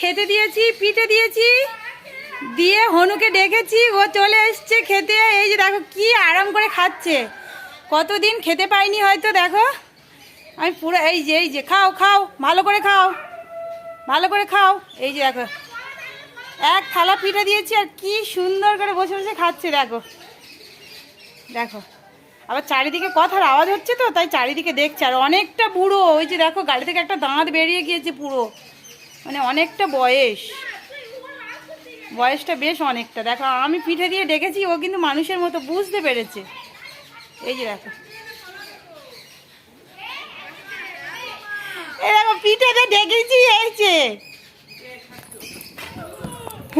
খেতে দিয়েছি, পিঠে দিয়েছি। দিয়ে হনুকে ডেকেছি, ও চলে এসছে খেতে। এই যে দেখো কি আরাম করে খাচ্ছে। কতদিন খেতে পাইনি হয়তো, দেখো। আমি পুরো এই যে এই যে, খাও খাও, ভালো করে খাও, ভালো করে খাও। এই যে দেখো, এক থালা পিঠে দিয়েছি আর কি সুন্দর করে বসে বসে খাচ্ছে, দেখো। দেখো, আবার চারিদিকে কথার আওয়াজ হচ্ছে তো, তাই চারিদিকে দেখছে, আর অনেকটা বুড়ো, ওই যে দেখো, গাড়ি থেকে একটা দাঁত বেরিয়ে গিয়েছে পুরো। মানে অনেকটা বয়স। বয়সটা বেশ অনেকটা। দেখো, আমি পিঠে দিয়ে ডেকেছি, ও কিন্তু মানুষের মতো বুঝতে পেরেছে। এই যে দেখো। এই দেখো, পিঠে দিয়ে ডেকেছি, এই যে।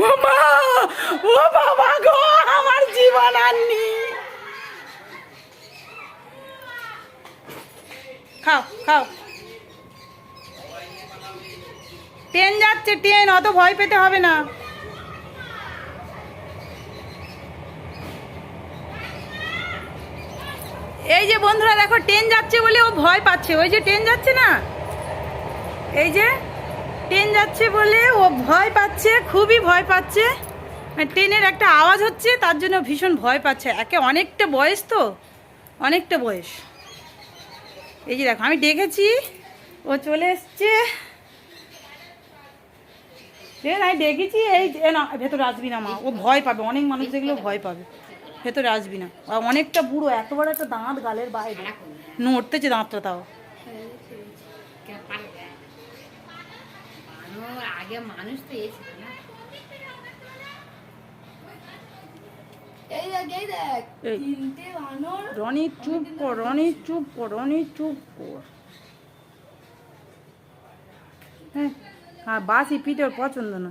ও মা বাবা গো, আমার জীবন আর নেই খাও খাও। ট্রেন যাচ্ছে, ট্রেন, অত ভয় পেতে হবে না। এই যে বন্ধুরা, দেখো, ট্রেন যাচ্ছে বলে ও ভয় পাচ্ছে। ওই যে ট্রেন যাচ্ছে না? এই যে ট্রেন যাচ্ছে বলে ও ভয় পাচ্ছে, খুবই ভয় পাচ্ছে। মানে ট্রেনের একটা আওয়াজ হচ্ছে, তার জন্য ভীষণ ভয় পাচ্ছে। একে অনেকটা বয়স তো, অনেকটা বয়স। এই যে দেখো, আমি দেখেছি, ও চলে এসছে। ট্রেন আমি দেখেছি এই এ না ভেতরে আসবি না মা ও ভয় পাবে অনেক মানুষ দেখলেও ভয় পাবে ভেতরে আসবি না অনেকটা বুড়ো এত বড় একটা দাঁত গালের বাইরে নড়তেছে দাঁতটা তাও। আগে মানুষ তো রনি চুপ কর রনি চুপ কর রনি চুপ কর। হ্যাঁ। হ্যাঁ বাসি পিঠে পছন্দ না।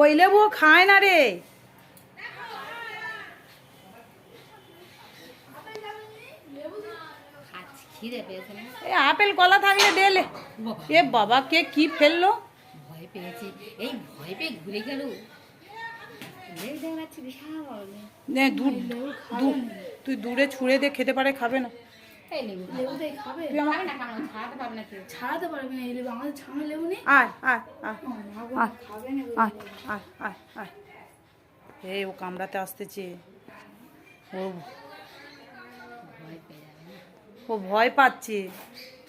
ওই লেবু খায় না রে। আপেল, কলা থাকলে দেলে এ বাবা কে কি ফেলল? ভয় পেয়েছে। এই ভয় পেয়ে ঘুরে গেল। নে দুধ তুই দূরে ছুঁড়ে দিয়ে খেতে পারে খাবে না। এই ও কামড়াতে আসতেছে। ও ও ভয় পাচ্ছে।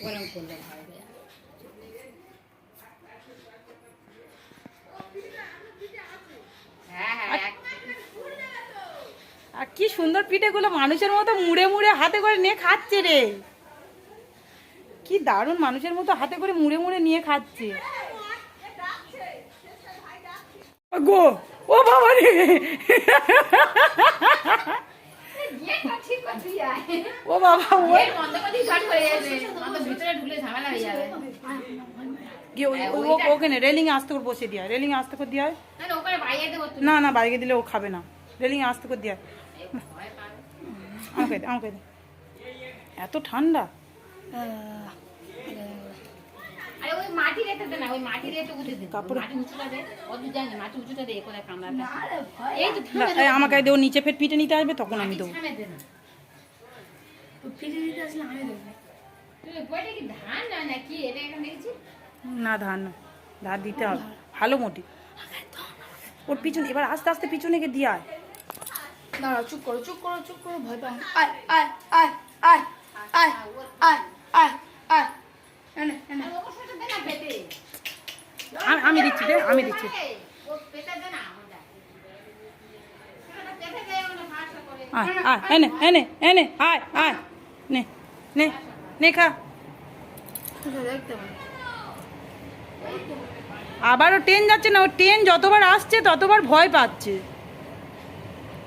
ওরম করলে ভয় সুন্দর পিঠেগুলো মানুষের মতো মুড়ে মুড়ে হাতে করে নিয়ে খাচ্ছে রে। কি দারুণ মানুষের মতো হাতে করে মুড়ে মুড়ে নিয়ে খাচ্ছে। গো ও বাবা রে। ও বাবা ওখানে রেলিং আস্তে করে বসে দিয়া রেলিং আস্তে করে দিয়া না, না, বাইরে দিলে ও খাবে না। রেলিং আস্তে করে দিয়া। আমাকে দে আমাকে দে। এত ঠান্ডা। আমাকে দেবো নিচে ফের পিঠে নিতে আসবে তখন আমি দেবো। না। ধান না ধার দিতে হবে। ভালো মোটি। ওর পিছনে এবার আস্তে আস্তে পিছনে গিয়ে দিয়ে আয়। দাঁড়াও চুপ করো চুপ করো চুপ করো ভয় পাও। আয় আয় আয় আয়। আমি- আমি দিচ্ছি দে আমি দিচ্ছি। আয় আয় এনে এনে এনে আয় আয়। নে নে নে খা। দেখতে আবারও ট্রেন যাচ্ছে না ও ট্রেন যতবার আসছে ততবার ভয় পাচ্ছে।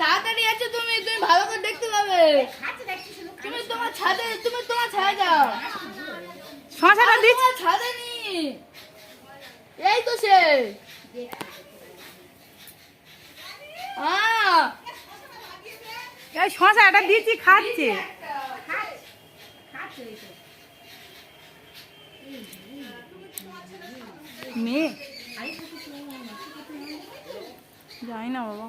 তাড়াতাড়ি আছে তুমি তুমি ভালো করে দেখতে পাবে। তুমি তোমার ছাদে তুমি তোমার ছাদে যাও। শশাটা দিচ্ছি। ছাদে নি। এই তো সে। এই শশাটা দিচ্ছি খাচ্ছে খাচ্ছে। মেয়ে। যাই না বাবা।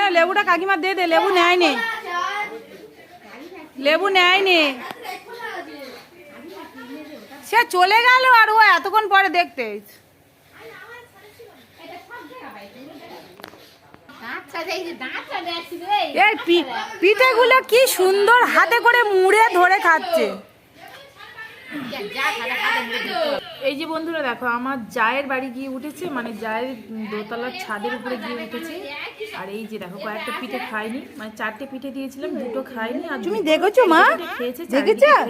এ লেবুটা কাকিমা দে দে লেবু নেয় নে লেবু নেয় নে সে চলে গেল আর ও এতক্ষণ পরে দেখতে। এই পিঠেগুলো কি সুন্দর হাতে করে মুড়ে ধরে খাচ্ছে যা খাটা খাটা মুড়ে দিতে হবে। এই যে বন্ধুরা দেখো, আমার জায়ের বাড়ি গিয়ে উঠেছে মানে জায়ের দোতলার ছাদের উপরে গিয়ে উঠেছে। আর এই যে দেখো কয়েকটা পিঠে খাইনি মানে চারটে পিঠে দিয়েছিলাম দুটো খাইনি আর তুমি দেখেছ মা? খেয়েছে দেখেছ? আর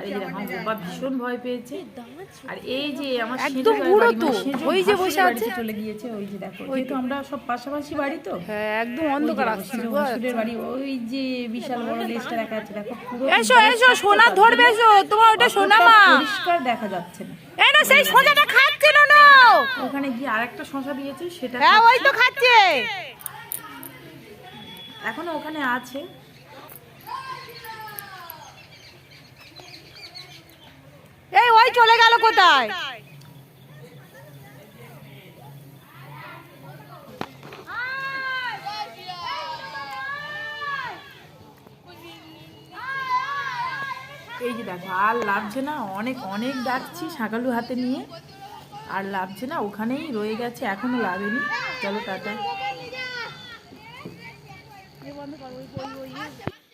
এই যে দেখো আমার বাবা ভীষণ ভয় পেয়েছে। আর এই যে আমার একদম পুরো তো ওই যে বসে আছে। চলে গিয়েছে ওই যে দেখো যেহেতু আমরা সব পাশাপাশি বাড়ি তো হ্যাঁ একদম অন্ধকার আসছে বাড়ি ওই যে বিশাল বড় লেজটা দেখা যাচ্ছে দেখো পুরো এসো এসো সোনা ধরবে এসো তোমার ওটা সোনা মা পরিষ্কার দেখা যাচ্ছে। না এই না সেই সোজাটা খাচ্ছিল না। ওখানে গিয়ে আরেকটা শশা দিয়েছে সেটা হ্যাঁ ওই তো খাচ্ছে। এখনও ওখানে আছে। এই ওই চলে গেল কোথায়? এই যে দেখো, আর লাভছে না অনেক অনেক ডাকছি সাঁকালু হাতে নিয়ে। আর লাভছে না ওখানেই রয়ে গেছে এখনও লাভেনি। চলো টাটা।